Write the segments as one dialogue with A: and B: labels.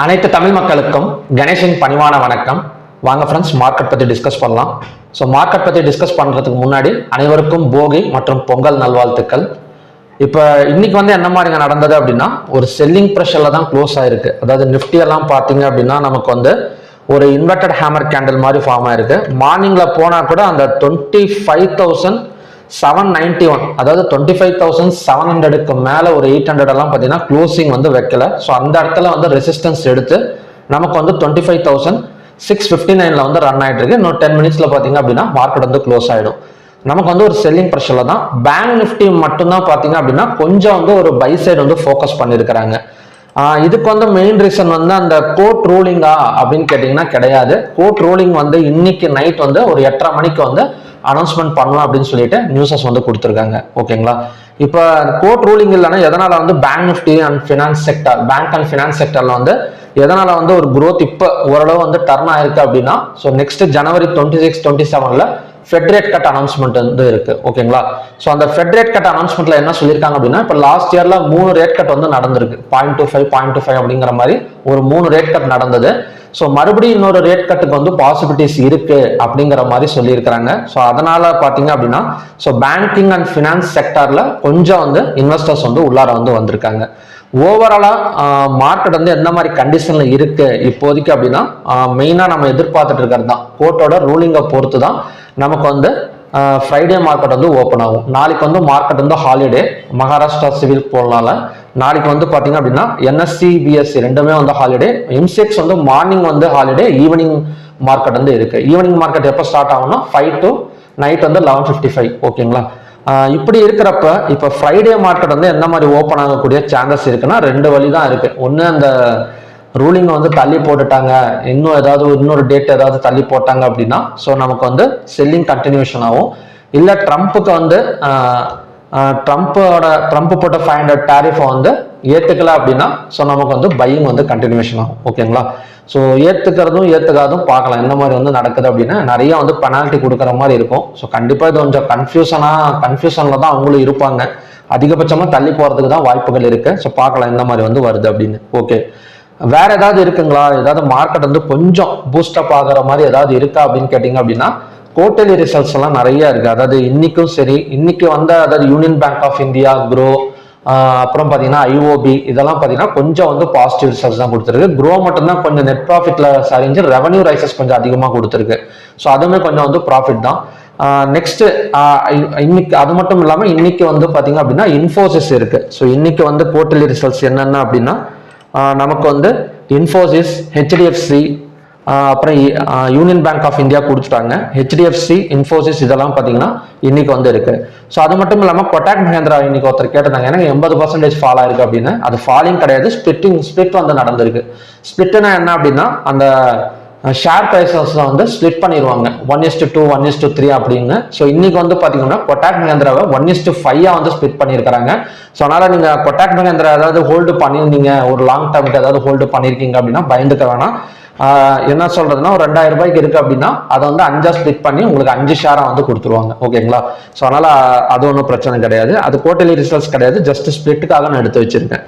A: அனைத்து தமிழ் மக்களுக்கும் கணேஷின் பணிவான வணக்கம். வாங்க ஃப்ரெண்ட்ஸ் மார்க்கெட் பற்றி டிஸ்கஸ் பண்ணலாம். ஸோ மார்க்கெட் பற்றி டிஸ்கஸ் பண்ணுறதுக்கு முன்னாடி அனைவருக்கும் போகி மற்றும் பொங்கல் நல்வாழ்த்துக்கள். இப்போ இன்னைக்கு வந்து என்ன மாதிரிங்க நடந்தது அப்படின்னா ஒரு செல்லிங் ப்ரெஷரில் தான் க்ளோஸ் ஆயிருக்கு. அதாவது நிஃப்டி எல்லாம் பார்த்தீங்க அப்படின்னா நமக்கு வந்து ஒரு இன்வெர்டட் ஹேமர் கேண்டில் மாதிரி ஃபார்ம் ஆயிருக்கு. மார்னிங்கில் போனால் கூட அந்த twenty five thousand seven ninety one அதாவது டுவெண்ட்டி ஃபைவ் தௌசண்ட் செவன் ஹண்ட்ரடுக்கு மேலே ஒரு எயிட் ஹண்ட்ரட் எல்லாம் பார்த்தீங்கன்னா க்ளோசிங் வந்து வைக்கல. ஸோ அந்த இடத்துல வந்து ரெசிஸ்டன்ஸ் எடுத்து நமக்கு வந்து twenty five thousand six fifty நைனில் வந்து ரன் ஆகிட்டு இருக்கு இன்னும் டென் மினிட்ஸில் பார்த்தீங்க அப்படின்னா மார்க்கெட் வந்து க்ளோஸ் ஆகிடும் நமக்கு வந்து ஒரு செல்லிங் ப்ரெஷரில் தான் பேங்க் நிஃப்டி மட்டும்தான் பார்த்தீங்க அப்படின்னா கொஞ்சம் வந்து ஒரு பை சைடு வந்து ஃபோக்கஸ் பண்ணியிருக்கிறாங்க இதுக்கு வந்து மெயின் ரீசன் வந்து அந்த கோர்ட் ரூலிங்கா அப்படின்னு கேட்டிங்கன்னா கிடையாது. கோர்ட் ரூலிங் வந்து இன்னைக்கு நைட் வந்து ஒரு எட்டரை மணிக்கு வந்து அனௌன்ஸ்மெண்ட் பண்ணலாம் அப்படின்னு சொல்லிட்டு நியூஸஸ் வந்து கொடுத்துருக்காங்க. ஓகேங்களா இப்போ கோர்ட் ரூலிங் இல்லைன்னா எதனால வந்து bank Nifty and finance sector bank and finance செக்டர்ல வந்து எதனால வந்து ஒரு குரோத் இப்போ ஓரளவு வந்து டர்ன் ஆயிருக்கு அப்படின்னா so next January twenty six twenty செவன்ல ஃபெட்ரேட் கட் அனௌன்ஸ்மெண்ட் வந்து இருக்கு. ஓகேங்களா ஸோ அந்த ஃபெட்ரேட் கட் அனௌன்ஸ்மெண்ட்ல என்ன சொல்லியிருக்காங்க அப்படின்னா இப்போ லாஸ்ட் இயர்ல மூணு ரேட் கட் வந்து நடந்திருக்கு. Point two five point two five அப்படிங்கிற மாதிரி ஒரு மூணு ரேட் கட் நடந்தது. ஸோ மறுபடியும் இன்னொரு ரேட் கட்டுக்கு வந்து பாசிபிலிட்டிஸ் இருக்கு அப்படிங்கிற மாதிரி சொல்லியிருக்கிறாங்க. ஸோ அதனால பார்த்தீங்க அப்படின்னா ஸோ பேங்கிங் அண்ட் ஃபினான்ஸ் செக்டர்ல கொஞ்சம் வந்து இன்வெஸ்டர்ஸ் வந்து உள்ளார வந்து வந்திருக்காங்க. ஓவராலா மார்க்கெட் வந்து எந்த மாதிரி கண்டிஷன்ல இருக்கு இப்போதைக்கு அப்படின்னா மெயினா நம்ம எதிர்பார்த்துட்டு இருக்கிறது தான். கோர்ட்டோட ரூலிங்கை பொறுத்து தான் நமக்கு வந்து ஃப்ரைடே மார்க்கெட் வந்து ஓப்பன் ஆகும். நாளைக்கு வந்து மார்க்கெட் வந்து ஹாலிடே மகாராஷ்டிரா சிவில் போனால நாளைக்கு வந்து பார்த்தீங்க அப்படின்னா என்எஸ்சி பிஎஸ்சி ரெண்டுமே வந்து ஹாலிடே எம்சிஎக்ஸ் வந்து மார்னிங் வந்து ஹாலிடே ஈவினிங் மார்க்கெட் வந்து இருக்கு. ஈவினிங் மார்க்கெட் எப்போ ஸ்டார்ட் ஆகும்னா ஃபைவ் டு நைட் வந்து லெவன் ஃபிஃப்டி ஃபைவ் ஓகேங்களா இப்படி இருக்கிறப்ப இப்போ ஃப்ரைடே மார்க்கெட் வந்து என்ன மாதிரி ஓப்பன் ஆகக்கூடிய சான்சஸ் இருக்குன்னா ரெண்டு வழி தான் இருக்கு. ஒன்று அந்த ரூலிங்கை வந்து தள்ளி போட்டுட்டாங்க. இன்னும் ஏதாவது இன்னொரு டேட் ஏதாவது தள்ளி போட்டாங்க அப்படின்னா ஸோ நமக்கு வந்து செல்லிங் கண்டினியூஷன் ஆகும். இல்லை ட்ரம்ப்புக்கு வந்து ட்ரம்ப்போட ட்ரம்ப் போட்ட ஃபைவ் ஹண்ட்ரட் டேரிஃபை வந்து ஏற்றுக்கல அப்படின்னா ஸோ நமக்கு வந்து பையிங் வந்து கண்டினியூஷன் ஆகும். ஓகேங்களா ஸோ ஏற்றுக்கிறதும் ஏற்றுக்காதும் பார்க்கலாம். என்ன மாதிரி வந்து நடக்குது அப்படின்னா நிறைய வந்து பெனால்ட்டி கொடுக்குற மாதிரி இருக்கும். ஸோ கண்டிப்பாக இது கொஞ்சம் கன்ஃபியூஷனாக கன்ஃபியூஷனில் தான் அவங்களும் இருப்பாங்க. அதிகபட்சமாக தள்ளி போகிறதுக்கு தான் வாய்ப்புகள் இருக்குது ஸோ பார்க்கலாம் என்ன மாதிரி வந்து வருது அப்படின்னு. ஓகே வேற ஏதாவது இருக்குங்களா? ஏதாவது மார்க்கெட் வந்து கொஞ்சம் பூஸ்டப் ஆகிற மாதிரி ஏதாவது இருக்கா அப்படின்னு கேட்டிங்க அப்படின்னா குவார்டர்லி ரிசல்ட்ஸ் எல்லாம் நிறைய இருக்கு. அதாவது இன்னைக்கும் சரி இன்னைக்கு வந்த அதாவது யூனியன் பேங்க் ஆஃப் இந்தியா குரோ அப்புறம் பார்த்தீங்கன்னா ஐஓபி இதெல்லாம் பார்த்தீங்கன்னா கொஞ்சம் வந்து பாசிட்டிவ் ரிசல்ட்ஸ் தான் கொடுத்துருக்கு. க்ரோ மட்டும்தான் கொஞ்சம் நெட் ப்ராஃபிட்ல சரிஞ்சு ரெவன்யூ ரைசஸ் கொஞ்சம் அதிகமாக கொடுத்துருக்கு. ஸோ அதுவுமே கொஞ்சம் வந்து ப்ராஃபிட் தான். நெக்ஸ்ட் இன்னைக்கு அது மட்டும் இல்லாமல் இன்னைக்கு வந்து பார்த்தீங்க அப்படின்னா இன்ஃபோசிஸ் இருக்கு. ஸோ இன்னைக்கு வந்து குவார்டர்லி ரிசல்ட்ஸ் என்னென்ன அப்படின்னா நமக்கு வந்து இன்ஃபோசிஸ் ஹெச்டிஎஃப்சி அப்புறம் யூனியன் பேங்க் ஆஃப் இந்தியா கொடுத்துட்டாங்க. ஹெச்டிஎஃப்சி இன்ஃபோசிஸ் இதெல்லாம் பார்த்தீங்கன்னா இன்னைக்கு வந்து இருக்கு. ஸோ அது மட்டும் இல்லாமல் கொட்டாக் மஹேந்திரா இன்னைக்கு ஒருத்தர் கேட்டிருந்தாங்க. எனக்கு எண்பது பர்சன்டேஜ் ஃபால் ஆயிருக்கு அப்படின்னு. அது ஃபாலிங் கிடையாது. ஸ்பிட்டிங் ஸ்பிட் வந்து நடந்திருக்கு. ஸ்பிட்னா என்ன அப்படின்னா அந்த ஷேர் ப்ரைஸஸ் வந்து ஸ்ப்ளிட் பண்ணிடுவாங்க one is to two one is to three அப்படின்னு. ஸோ இன்னைக்கு வந்து பார்த்தீங்கன்னா கொட்டாக் மகேந்திராவை ஒன் இஸ் டு வந்து ஸ்ப்ளிட் பண்ணியிருக்காங்க ஸோ அதனால் நீங்கள் கொட்டாக் மகேந்திரா ஏதாவது ஹோல்டு பண்ணியிருந்தீங்க ஒரு லாங் டேர்முக்கு ஏதாவது ஹோல்டு பண்ணியிருக்கீங்க அப்படின்னா பயந்துக்க வேணாம். என்ன சொல்றதுன்னா ஒரு ரெண்டாயிரம் ரூபாய்க்கு இருக்கு அப்படின்னா அதை வந்து அஞ்சா ஸ்ப்ளிட் பண்ணி உங்களுக்கு அஞ்சு ஷேரா வந்து கொடுத்துருவாங்க. ஓகேங்களா ஸோ அதனால அது ஒன்றும் பிரச்சனை கிடையாது. அது குவார்டர்லி ரிசல்ட்ஸ் கிடையாது. ஜஸ்ட் ஸ்ப்ளிட்டுக்காக நான் எடுத்து வச்சிருக்கேன்.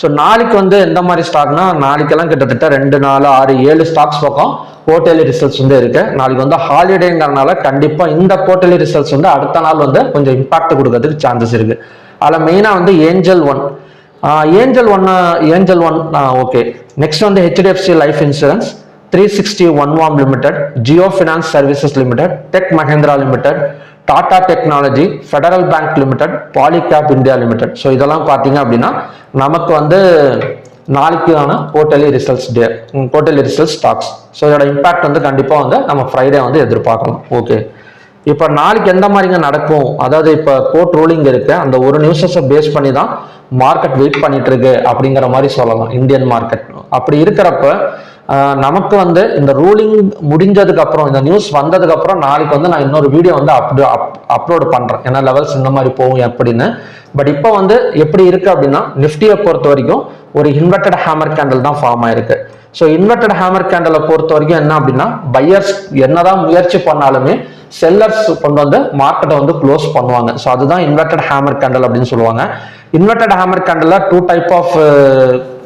A: ஸோ நாளைக்கு வந்து எந்த மாதிரி ஸ்டாக்னா நாளைக்கெல்லாம் கிட்டத்தட்ட ரெண்டு நாலு ஆறு ஏழு ஸ்டாக்ஸ் பக்கம் குவார்டர்லி ரிசல்ட்ஸ் வந்து இருக்கு. நாளைக்கு வந்து ஹாலிடேங்கிறனால கண்டிப்பா இந்த குவார்டர்லி ரிசல்ட்ஸ் வந்து அடுத்த நாள் வந்து கொஞ்சம் இம்பாக்ட் கொடுக்கறதுக்கு சான்சஸ் இருக்கு. அதில் மெயினாக வந்து Angel One Angel One Angel One okay next வந்து HDFC Life Insurance three sixty one வாம் limited Jio finance services limited Tech Mahindra limited Tata technology Federal Bank limited Polycab India limited so இதெல்லாம் பார்த்தீங்க அப்படின்னா நமக்கு வந்து நாளைக்கான quarterly results day quarterly results stocks so இதோட impact வந்து கண்டிப்பாக வந்து நம்ம ஃப்ரைடே வந்து எதிர்பார்க்கலாம் ஓகே இப்போ நாளைக்கு எந்த மாதிரிங்க நடக்கும்? அதாவது இப்போ கோர்ட் ரூலிங் இருக்கு. அந்த ஒரு நியூஸஸை பேஸ் பண்ணி தான் மார்க்கெட் வெயிட் பண்ணிட்டு இருக்கு அப்படிங்கிற மாதிரி சொல்லலாம். இந்தியன் மார்க்கெட் அப்படி இருக்கிறப்ப நமக்கு வந்து இந்த ரூலிங் முடிஞ்சதுக்கு அப்புறம் இந்த நியூஸ் வந்ததுக்கு அப்புறம் நாளைக்கு வந்து நான் இன்னொரு வீடியோ வந்து அப்டு அப்லோடு பண்றேன். ஏன்னா லெவல்ஸ் இந்த மாதிரி போகும் எப்படின்னு. பட் இப்போ வந்து எப்படி இருக்கு அப்படின்னா நிஃப்டியை பொறுத்த வரைக்கும் ஒரு இன்வெர்டட் ஹேமர் கேண்டில் தான் ஃபார்ம் ஆயிருக்கு. ஸோ இன்வெர்டட் ஹேமர் கேண்டலை பொறுத்த வரைக்கும் என்ன அப்படின்னா பையர்ஸ் என்னதான் முயற்சி பண்ணாலுமே செல்லர்ஸ் கொண்டு வந்து மார்க்கெட்டை வந்து க்ளோஸ் பண்ணுவாங்க. ஸோ அதுதான் இன்வெர்டட் ஹேமர் கேண்டல் அப்படின்னு சொல்லுவாங்க. இன்வெர்டட் ஹேமர் கேண்டலில் டூ டைப் ஆஃப்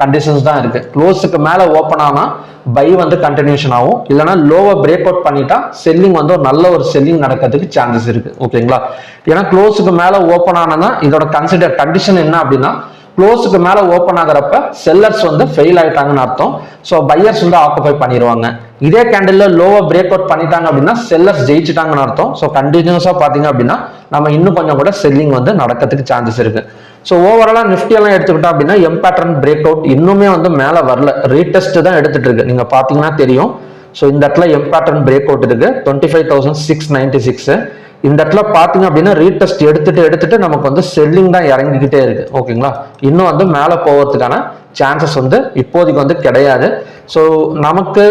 A: கண்டிஷன்ஸ் தான் இருக்கு. க்ளோஸுக்கு மேலே ஓப்பன் ஆனால் பை வந்து கண்டினியூஷன் ஆகும். இல்லைனா லோவை பிரேக் அவுட் பண்ணிட்டா செல்லிங் வந்து ஒரு நல்ல ஒரு செல்லிங் நடக்கிறதுக்கு சான்சஸ் இருக்கு. ஓகேங்களா ஏன்னா க்ளோஸுக்கு மேலே ஓப்பன் ஆனனா இதோட கன்சிடர் கண்டிஷன் என்ன அப்படின்னா க்ளோஸுக்கு மேலே ஓப்பன் ஆகிறப்ப செல்லர்ஸ் வந்து ஃபெயில் ஆகிட்டாங்கன்னு அர்த்தம். ஸோ பையர்ஸ் வந்து ஆக்குபை பண்ணிடுவாங்க இதே கேண்டில் லோவை பிரேக் அவுட் பண்ணிட்டாங்க அப்படின்னா செல்லர்ஸ் ஜெயிச்சிட்டாங்கன்னு அர்த்தம். ஸோ கண்டினியூஸாக பார்த்தீங்க அப்படின்னா நம்ம இன்னும் கொஞ்சம் கூட செல்லிங் வந்து நடக்கிறதுக்கு சான்சஸ் இருக்குது ஸோ ஓவராலாக நிஃப்டியெல்லாம் எடுத்துக்கிட்டோம் அப்படின்னா எம் பேட்டர்ன் பிரேக் அவுட் இன்னுமே வந்து மேலே வரல. ரீடெஸ்ட் தான் எடுத்துட்டு இருக்கு. நீங்கள் பார்த்தீங்கன்னா தெரியும். ஸோ இந்த இடத்துல எம் பேட்டர்ன் பிரேக் அவுட் இருக்கு. Twenty five thousand six ninety six இந்த இடத்துல பார்த்தீங்க அப்படின்னா ரீடெஸ்ட் எடுத்துட்டு எடுத்துட்டு நமக்கு வந்து செல்லிங் தான் இறங்கிக்கிட்டே இருக்கு. ஓகேங்களா இன்னும் வந்து மேலே போகிறதுக்கான சான்சஸ் வந்து இப்போதைக்கு வந்து கிடையாது. ஸோ நமக்கு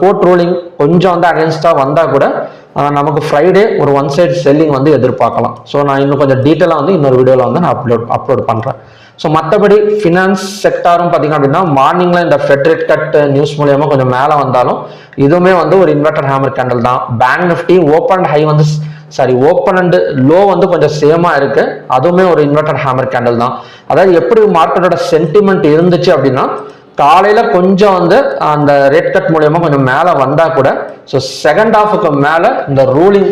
A: கோர்ட் ரூலிங் கொஞ்சம் வந்து அகேன்ஸ்டாக வந்தால் கூட நமக்கு ஃப்ரைடே ஒரு ஒன் சைடு செல்லிங் வந்து எதிர்பார்க்கலாம். ஸோ நான் இன்னும் கொஞ்சம் டீட்டெயிலாக வந்து இன்னொரு வீடியோவில் வந்து நான் அப்லோட் அப்லோட் பண்ணுறேன் ஸோ மற்றபடி ஃபினான்ஸ் செக்டாரும் பார்த்தீங்க அப்படின்னா மார்னிங்கில் இந்த ஃபெட் ரேட் கட் நியூஸ் மூலியமாக கொஞ்சம் மேலே வந்தாலும் இதுவுமே வந்து ஒரு இன்வெர்டர் ஹேமர் கேண்டல் தான். பேங்க் நிஃப்டி ஓப்பன் ஹை வந்து சாரி ஓப்பன் அண்ட் லோ வந்து கொஞ்சம் சேமா இருக்கு. அதுவுமே ஒரு இன்வெர்டட் ஹேமர் கேண்டல் தான். அதாவது எப்படி மார்க்கெட்டோட சென்டிமெண்ட் இருந்துச்சு அப்படின்னா காலையில கொஞ்சம் வந்து அந்த ரேட் கட் மூலியமா கொஞ்சம் மேலே வந்தா கூட ஸோ செகண்ட் ஹாஃபுக்கு மேலே இந்த ரூலிங்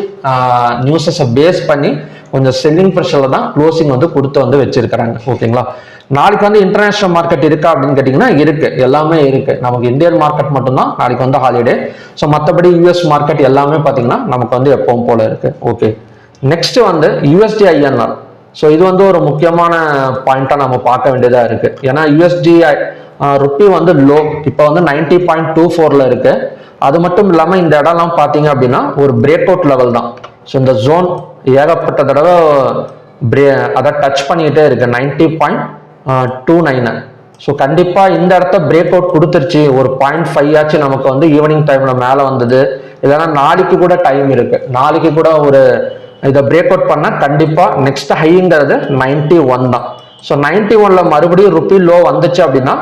A: நியூஸஸை பேஸ் பண்ணி கொஞ்சம் செல்லிங் ப்ரெஷரில் தான் க்ளோசிங் வந்து கொடுத்து வந்து வச்சிருக்கிறாங்க. ஓகேங்களா நாளைக்கு வந்து இன்டர்நேஷ்னல் மார்க்கெட் இருக்கா அப்படின்னு கேட்டிங்கன்னா இருக்குது எல்லாமே இருக்குது நமக்கு இந்தியன் மார்க்கெட் மட்டும்தான் நாளைக்கு வந்து ஹாலிடே ஸோ மற்றபடி யூஎஸ் மார்க்கெட் எல்லாமே பார்த்தீங்கன்னா நமக்கு வந்து எப்பவும் போல இருக்குது ஓகே நெக்ஸ்ட் வந்து யூஎஸ்டி ஐஎன்ஆர் ஸோ இது வந்து ஒரு முக்கியமான பாயிண்ட்டாக நம்ம பார்க்க வேண்டியதாக இருக்குது ஏன்னா யூஎஸ்டி ருப்பி வந்து லோ இப்போ வந்து நைன்டி பாயிண்ட் டூ ஃபோரில் இருக்குது அது மட்டும் இல்லாமல் இந்த இடம்லாம் பார்த்தீங்க அப்படின்னா ஒரு பிரேக் அவுட் லெவல் தான். ஸோ இந்த ஜோன் ஏகப்பட்ட தடவை பிரே அதை டச் பண்ணிக்கிட்டே இருக்கு. Ninety point two nine so கண்டிப்பாக இந்த இடத்த பிரேக் அவுட் கொடுத்துருச்சு. ஒரு பாயிண்ட் ஃபைவ் ஆச்சு நமக்கு வந்து ஈவினிங் டைமில் மேலே வந்தது. இல்லைன்னா நாளைக்கு கூட டைம் இருக்கு. நாளைக்கு கூட ஒரு இதை பிரேக் அவுட் பண்ணால் கண்டிப்பாக நெக்ஸ்ட் ஹைங்கிறது நைன்டி ஒன் தான். ஸோ நைன்டி ஒன்ல மறுபடியும் ருப்பி லோ வந்துச்சு அப்படின்னா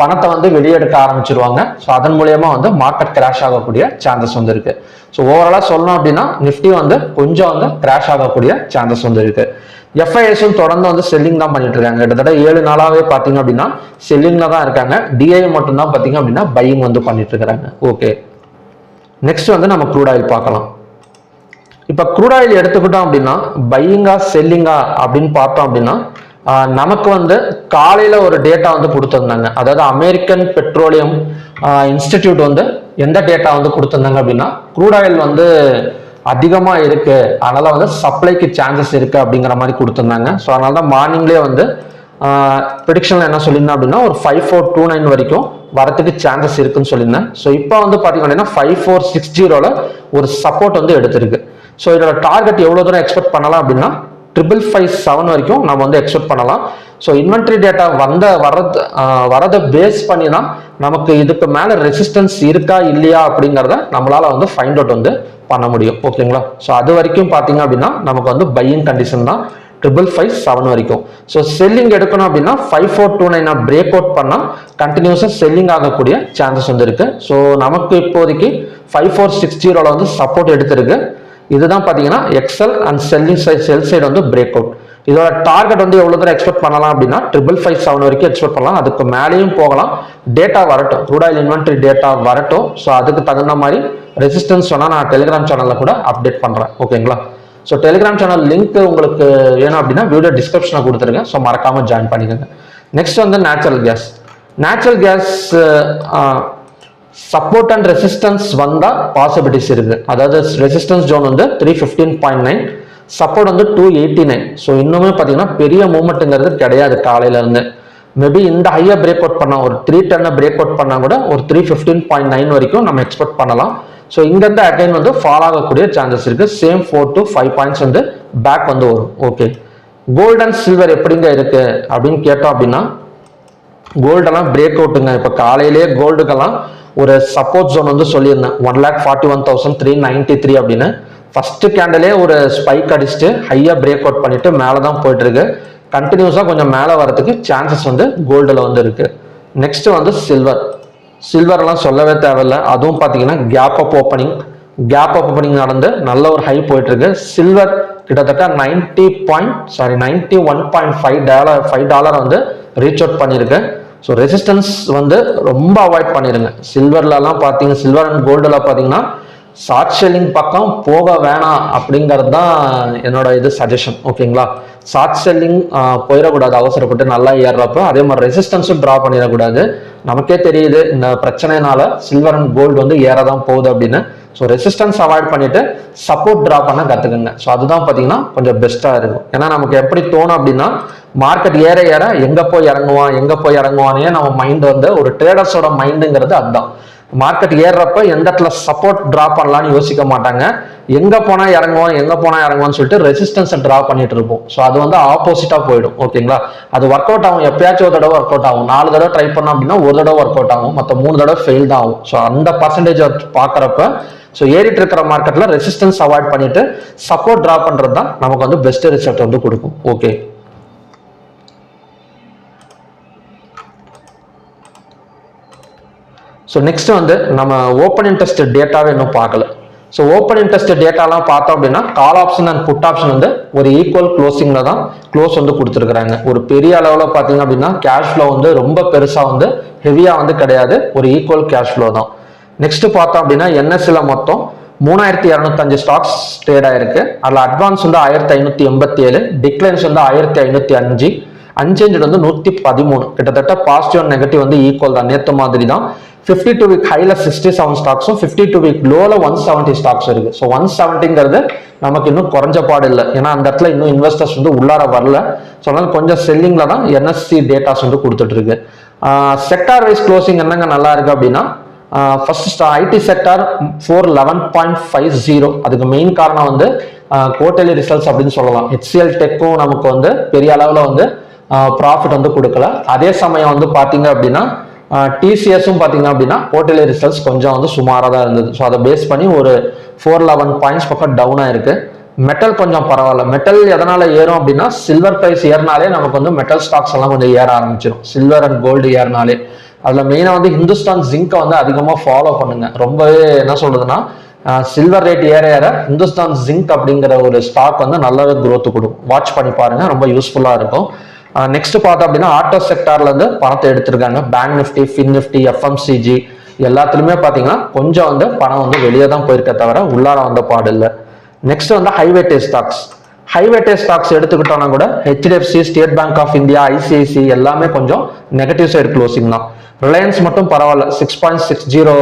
A: பணத்தை வந்து வெளியெடுக்க ஆரம்பிச்சிருவாங்க. ஸோ அதன் மூலியமா வந்து மார்க்கெட் கிராஷ் ஆகக்கூடிய சான்சஸ் வந்து இருக்கு. ஸோ ஓவராலாக சொல்லணும் அப்படின்னா நிஃப்டி வந்து கொஞ்சம் வந்து கிராஷ் ஆகக்கூடிய சான்சஸ் வந்து இருக்கு. எஃப்ஐஎஸும் தொடர்ந்து வந்து செல்லிங் தான் பண்ணிட்டு இருக்காங்க. கிட்டத்தட்ட ஏழு நாளாவே பார்த்தீங்க அப்படின்னா செல்லிங்ல தான் இருக்காங்க. டிஐ மட்டும் தான் பார்த்தீங்க அப்படின்னா பையிங் வந்து பண்ணிட்டு இருக்காங்க ஓகே நெக்ஸ்ட் வந்து நம்ம க்ரூட் ஆயில் பார்க்கலாம். இப்போ க்ரூட் ஆயில் எடுத்துக்கிட்டோம் அப்படின்னா பையிங்கா செல்லிங்கா அப்படின்னு பார்த்தோம் அப்படின்னா நமக்கு வந்து காலையில் ஒரு டேட்டா வந்து கொடுத்துருந்தாங்க. அதாவது அமெரிக்கன் பெட்ரோலியம் இன்ஸ்டிடியூட் வந்து எந்த டேட்டா வந்து கொடுத்துருந்தாங்க அப்படின்னா க்ரூட் ஆயில் வந்து அதிகமாக இருக்கு. அதனால வந்து சப்ளைக்கு சான்சஸ் இருக்கு அப்படிங்கிற மாதிரி கொடுத்துருந்தாங்க. ஸோ அதனால தான் மார்னிங்லேயே வந்து ப்ரிடிக்ஷன்ல என்ன சொல்லியிருந்தேன் அப்படின்னா ஒரு ஃபைவ் ஃபோர் டூ நைன் வரைக்கும் வரத்துக்கு சான்சஸ் இருக்குன்னு சொல்லியிருந்தேன். ஸோ இப்போ வந்து பார்த்தீங்க அப்படின்னா ஃபைவ் ஃபோர் சிக்ஸ் ஜீரோவில் ஒரு சப்போர்ட் வந்து எடுத்திருக்கு. ஸோ இதோட டார்கெட் எவ்வளோ தூரம் எக்ஸ்பெக்ட் பண்ணலாம் அப்படின்னா ட்ரிபிள் ஃபைவ் செவன் வரைக்கும் நம்ம வந்து எக்ஸ்பெக்ட் பண்ணலாம். ஸோ இன்வென்ட்ரி டேட்டா வந்த வரது வரதை பேஸ் பண்ணி தான் நமக்கு இதுக்கு மேலே ரெசிஸ்டன்ஸ் இருக்கா இல்லையா அப்படிங்கிறத நம்மளால் வந்து ஃபைண்ட் அவுட் வந்து பண்ண முடியும். ஓகேங்களா ஸோ அது வரைக்கும் பார்த்தீங்க அப்படின்னா நமக்கு வந்து பையிங் கண்டிஷன் தான் ட்ரிபிள் ஃபைவ் செவன் வரைக்கும். ஸோ செல்லிங் எடுக்கணும் அப்படின்னா ஃபைவ் ஃபோர் டூ நைனை பிரேக் அவுட் பண்ணால் கண்டினியூஸாக செல்லிங் ஆகக்கூடிய சான்சஸ் வந்து இருக்குது ஸோ நமக்கு இப்போதைக்கு ஃபைவ் ஃபோர் சிக்ஸ் ஜீரோவில் வந்து சப்போர்ட் எடுத்திருக்கு. இதுதான் பார்த்தீங்கன்னா XL and selling side sell side வந்து பிரேக் அவுட் இதோட டார்கெட் வந்து எவ்வளோ தூரம் எக்ஸ்பெக்ட் பண்ணலாம் அப்படின்னா ட்ரிபிள் ஃபைவ் செவன் வரைக்கும் எக்ஸ்பெக்ட் பண்ணலாம். அதுக்கு மேலேயும் போகலாம். டேட்டா வரட்டும். க்ரூட் ஆயில் இன்வென்ட்ரி டேட்டா வரட்டும். ஸோ அதுக்கு தகுந்த மாதிரி ரெசிஸ்டன்ஸ் சொன்னால் நான் டெலிகிராம் சேனலில் கூட அப்டேட் பண்ணுறேன் ஓகேங்களா ஸோ டெலிகிராம் சேனல் லிங்க் உங்களுக்கு வேணும் அப்படின்னா வீடியோ டிஸ்கிரிப்ஷனில் கொடுத்துருங்க. ஸோ மறக்காமல் ஜாயின் பண்ணிக்கோங்க. நெக்ஸ்ட் வந்து natural gas natural gas support and resistance வந்தா பாசிபிலிட்டிஸ் இருக்கு அதாவது ரெசிஸ்டன்ஸ் ஜோன் வந்து three fifteen point nine support வந்து டூ எயிட்டி நைன் ஸோ இன்னுமே பார்த்தீங்கன்னா பெரிய மூமெண்ட்டுங்கிறது கிடையாது காலையில இருந்து மேபி இந்த ஹையை பிரேக் அவுட் பண்ணா ஒரு த்ரீ டென்னை பிரேக் அவுட் பண்ணா கூட ஒரு த்ரீ ஃபிஃப்டீன் பாயிண்ட் நைன் வரைக்கும் நம்ம எக்ஸ்பெக்ட் பண்ணலாம். ஸோ இங்கேருந்து அகைன் வந்து ஃபால் ஆகக்கூடிய சான்சஸ் இருக்கு. Same four to five points வந்து பேக் வந்து வரும். ஓகே கோல்ட் அண்ட் சில்வர் எப்படிங்க இருக்கு அப்படின்னு கேட்டோம் அப்படின்னா கோல்டெல்லாம் பிரேக் அவுட்டுங்க இப்போ காலையிலேயே கோல்டுக்கெல்லாம் ஒரு சப்போர்ட் ஜோன் வந்து சொல்லியிருந்தேன். One lakh forty one thousand three ninety three அப்படின்னு. ஃபர்ஸ்ட் கேண்டலே ஒரு ஸ்பைக் அடிச்சுட்டு ஹையாக பிரேக் அவுட் பண்ணிட்டு மேலே தான் போயிட்டு இருக்கு கண்டினியூஸாக கொஞ்சம் மேலே வரதுக்கு சான்சஸ் வந்து கோல்டில் வந்து இருக்கு நெக்ஸ்ட் வந்து சில்வர் சில்வர்லாம் சொல்லவே தேவையில்ல. அதுவும் பார்த்தீங்கன்னா gap up opening gap up opening நடந்து நல்ல ஒரு ஹை போயிட்டு இருக்கு சில்வர் கிட்டத்தட்ட ninety point sorry ninety one point five dollar five dollar வந்து ரீச் அவுட் பண்ணியிருக்கு. ஸோ ரெசிஸ்டன்ஸ் வந்து ரொம்ப அவாய்ட் பண்ணிடுங்க சில்வர்லலாம் பார்த்தீங்க சில்வர் அண்ட் கோல்டில் பார்த்தீங்கன்னா ஷார்ட் செல்லிங் பக்கம் போக வேணாம் அப்படிங்கிறது தான் என்னோட இது சஜஷன் ஓகேங்களா ஷார்ட் செல்லிங் போயிடக்கூடாது அவசரப்பட்டு நல்லா ஏறுறப்போ. அதே மாதிரி ரெசிஸ்டன்ஸும் ட்ரா பண்ணிடக்கூடாது. நமக்கே தெரியுது இந்த பிரச்சனைனால சில்வர் அண்ட் கோல்டு வந்து ஏற தான் போகுது அப்படின்னு. ஸோ ரெசிஸ்டன்ஸ் அவாய்ட் பண்ணிட்டு சப்போர்ட் ட்ரா பண்ண கற்றுக்குங்க ஸோ அதுதான் பார்த்தீங்கன்னா கொஞ்சம் பெஸ்ட்டாக இருக்கும். ஏன்னா நமக்கு எப்படி தோணும் அப்படின்னா மார்க்கெட் ஏற ஏற எங்கே போய் இறங்குவான் எங்கே போய் இறங்குவானே நம்ம மைண்ட் வந்து ஒரு ட்ரேடர்ஸோட மைண்டுங்கிறது அதுதான். மார்க்கெட் ஏறுறப்ப எந்த இடத்துல சப்போர்ட் ட்ரா பண்ணலாம்னு யோசிக்க மாட்டாங்க. எங்க போனா இறங்குவோம் எங்க போனா இறங்குவோம்னு சொல்லிட்டு ரெசிஸ்டன்ஸை ட்ரா பண்ணிட்டு இருப்போம். ஸோ அது வந்து ஆப்போசிட்டா போயிடும். ஓகேங்களா அது ஒர்க் அவுட் ஆகும். எப்பயாச்சும் ஒரு தடவை ஒர்க் அவுட் ஆகும். நாலு தடவை ட்ரை பண்ணோம் அப்படின்னா ஒரு தடவை ஒர்க் அவுட் ஆகும். மற்ற மூணு தடவை ஃபெயில் தான் ஆகும். ஸோ அந்த பர்சன்டேஜ் பார்க்குறப்ப ஸோ ஏறிட்டு இருக்கிற மார்க்கெட்ல ரெசிஸ்டன்ஸ் அவாய்ட் பண்ணிட்டு சப்போர்ட் ட்ரா பண்றது தான் நமக்கு வந்து பெஸ்ட் ரிசல்ட் வந்து கொடுக்கும். ஓகே ஸோ நெக்ஸ்ட் வந்து நம்ம ஓப்பன் இன்ட்ரெஸ்ட் டேட்டாவே இன்னும் பார்க்கல. ஸோ ஓப்பன் இன்ட்ரெஸ்ட் டேட்டாலாம் பார்த்தோம் அப்படின்னா call option and put option வந்து ஒரு ஈக்குவல் க்ளோசிங்கில் தான் க்ளோஸ் வந்து கொடுத்துருக்குறாங்க. ஒரு பெரிய அளவில் பார்த்தீங்க அப்படின்னா கேஷ் ஃப்ளோ வந்து ரொம்ப பெருசாக வந்து ஹெவியாக வந்து கிடையாது. ஒரு ஈக்குவல் கேஷ் ஃப்ளோ தான். நெக்ஸ்ட் பார்த்தோம் அப்படின்னா என்எஸ்ல மொத்தம் மூணாயிரத்தி இரநூத்தஞ்சு ஸ்டாக்ஸ் ட்ரேட் ஆயிருக்கு. அதில் அட்வான்ஸ் வந்து ஆயிரத்தி ஐநூற்றி எண்பத்தி ஏழு டிக்ளைன்ஸ் வந்து ஆயிரத்தி ஐநூற்றி அஞ்சு அன்சேஞ்சு வந்து நூற்றி பதிமூணு. கிட்டத்தட்ட பாசிட்டிவ் அண்ட் நெகட்டிவ் வந்து ஈக்குவல் தான். நேற்று மாதிரி தான் ஃபிஃப்டி டூ வீக் ஹைல சிக்ஸ்டி செவன் ஸ்டாக்ஸும் ஃபிஃப்டி டூ வீக் லோல ஒன் செவன்ட்டி ஸ்டாக்ஸ் இருக்கு. ஸோ ஒன் செவன்ட்டிங்கிறது நமக்கு இன்னும் குறைஞ்ச பாடு இல்லை. ஏன்னா அந்த இடத்துல இன்னும் இன்வெஸ்டர்ஸ் வந்து உள்ளார வரல. ஸோ அதனால கொஞ்சம் செல்லிங்ல தான் என்எஸ்சி டேட்டாஸ் வந்து கொடுத்துட்டு இருக்கு. செக்டார் வைஸ் க்ளோசிங் என்னங்க நல்லா இருக்கு அப்படின்னா first IT sector four eleven point five zero அதுக்கு மெயின் காரணம் வந்து குவார்டர்லி ரிசல்ட்ஸ் அப்படின்னு சொல்லலாம். ஹெச்சிஎல் டெக்கும் நமக்கு வந்து பெரிய அளவில் வந்து ப்ராஃபிட் வந்து கொடுக்கல. அதே சமயம் வந்து பார்த்தீங்க அப்படின்னா டிசிஎஸும் பார்த்தீங்க அப்படின்னா குவார்டர்லி ரிசல்ட்ஸ் கொஞ்சம் வந்து சுமாராக தான் இருந்தது. ஸோ அதை பேஸ் பண்ணி ஒரு ஃபோர் லெவன் பாயிண்ட்ஸ் பக்கம் டவுனாக இருக்கு மெட்டல் கொஞ்சம் பரவாயில்ல. மெட்டல் எதனால ஏறும் அப்படின்னா சில்வர் ப்ரைஸ் ஏறினாலே நமக்கு வந்து மெட்டல் ஸ்டாக்ஸ் எல்லாம் கொஞ்சம் ஏற ஆரம்பிச்சிடும் சில்வர் அண்ட் கோல்டு ஏறினாலே. அதில் மெயினாக வந்து ஹிந்துஸ்தான் ஜிங்கை வந்து அதிகமாக ஃபாலோ பண்ணுங்கள் ரொம்பவே என்ன சொல்கிறதுனா சில்வர் ரேட் ஏற ஏற ஹிந்துஸ்தான் ஜிங்க் அப்படிங்கிற ஒரு ஸ்டாக் வந்து நல்லாவே க்ரோத் கொடுக்கும். வாட்ச் பண்ணி பாருங்கள் ரொம்ப யூஸ்ஃபுல்லாக இருக்கும். நெக்ஸ்ட் பார்த்தோம் அப்படின்னா ஆட்டோ செக்டார்லேருந்து பணத்தை எடுத்திருக்காங்க. Bank Nifty Fin Nifty FMCG எல்லாத்துலயுமே பார்த்தீங்கன்னா கொஞ்சம் வந்து பணம் வந்து வெளியே தான் போயிருக்க தவிர உள்ளார வந்த பாடு இல்லை. நெக்ஸ்ட் வந்து ஹைவேட்டேஜ் ஸ்டாக்ஸ் ஹைவேட்டேஜ் ஸ்டாக்ஸ் எடுத்துக்கிட்டோம்னா கூட HDFC State Bank of India ICICI எல்லாமே கொஞ்சம் நெகட்டிவ் சைடு க்ளோசிங் தான். ரிலையன்ஸ் மட்டும் பரவாயில்ல. சிக்ஸ் பாயிண்ட் சிக்ஸ் ஜீரோ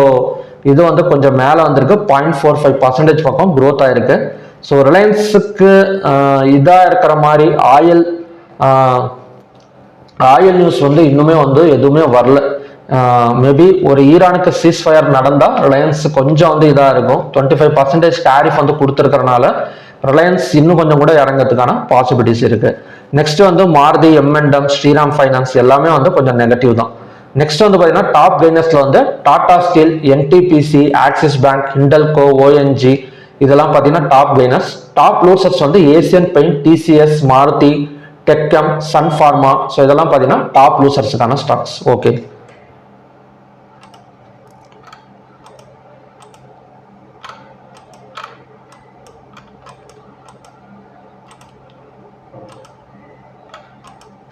A: இது வந்து கொஞ்சம் மேலே வந்திருக்கு. பாயிண்ட் ஃபோர் ஃபைவ் பர்சன்டேஜ் பக்கம் க்ரோத் ஆயிருக்கு. ஸோ ரிலையன்ஸுக்கு இதாக இருக்கிற மாதிரி ஆயில் ஆயில் நியூஸ் வந்து இன்னுமே வந்து எதுவுமே வரல. மேபி ஒரு ஈரானுக்கு சீஸ் ஃபயர் நடந்தால் ரிலையன்ஸ் கொஞ்சம் வந்து இதாக இருக்கும். டுவெண்ட்டி ஃபைவ் பர்சன்டேஜ் டேரிஃப் வந்து கொடுத்துருக்கறனால ரிலையன்ஸ் இன்னும் கொஞ்சம் கூட இறங்கிறதுக்கான பாசிபிலிட்டிஸ் இருக்கு. நெக்ஸ்ட் வந்து மாருதி எம்என்டம் ஸ்ரீராம் ஃபைனான்ஸ் எல்லாமே வந்து கொஞ்சம் நெகட்டிவ் தான். நெக்ஸ்ட் வந்து பார்த்தீங்கன்னா டாப் கெய்னர்ஸ்ல வந்து Tata Steel NTPC Axis Bank Hindalco ONGC இதெல்லாம் பார்த்தீங்கன்னா டாப் கெய்னர்ஸ் டாப் லூசர்ஸ் வந்து Asian paint TCS Maruti TechM Sun Pharma so இதெல்லாம் பார்த்தீங்கன்னா டாப் லூசர்ஸுக்கான ஸ்டாக்ஸ் ஓகே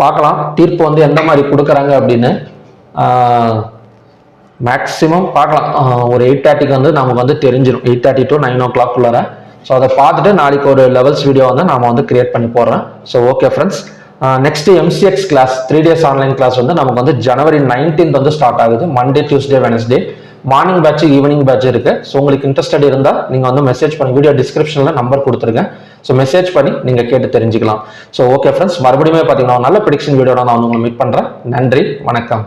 A: பார்க்கலாம். தீர்ப்பு வந்து எந்த மாதிரி கொடுக்குறாங்க அப்படின்னு மேக்ஸிமம் பார்க்கலாம். ஒரு எயிட் தேர்ட்டிக்கு வந்து நமக்கு வந்து தெரிஞ்சிடும் eight thirty to nine o'clock உள்ளார ஸோ அதை பார்த்துட்டு நாளைக்கு ஒரு லெவல்ஸ் வீடியோ வந்து நாம வந்து கிரியேட் பண்ணி போடுறேன். So okay friends next MCX class three days online class வந்து நமக்கு வந்து ஜனவரி நைன்டீன்த் வந்து ஸ்டார்ட் ஆகுது. Monday Tuesday Wednesday morning batch evening batch இருக்கு. ஸோ உங்களுக்கு இன்ட்ரெஸ்டட் இருந்தால் நீங்கள் வந்து மெசேஜ் பண்ணி வீடியோ டிஸ்கிரிப்ஷனில் நம்பர் கொடுத்துருக்கேன் ஸோ மெசேஜ் பண்ணி நீங்கள் கேட்டு தெரிஞ்சுக்கலாம். ஸோ ஓகே ஃப்ரெண்ட்ஸ் மறுபடியும் பார்த்தீங்கன்னா நல்ல ப்ரிடிக்ஷன் வீடியோட நான் வந்து உங்களை மீட் பண்ணுறேன் நன்றி வணக்கம்.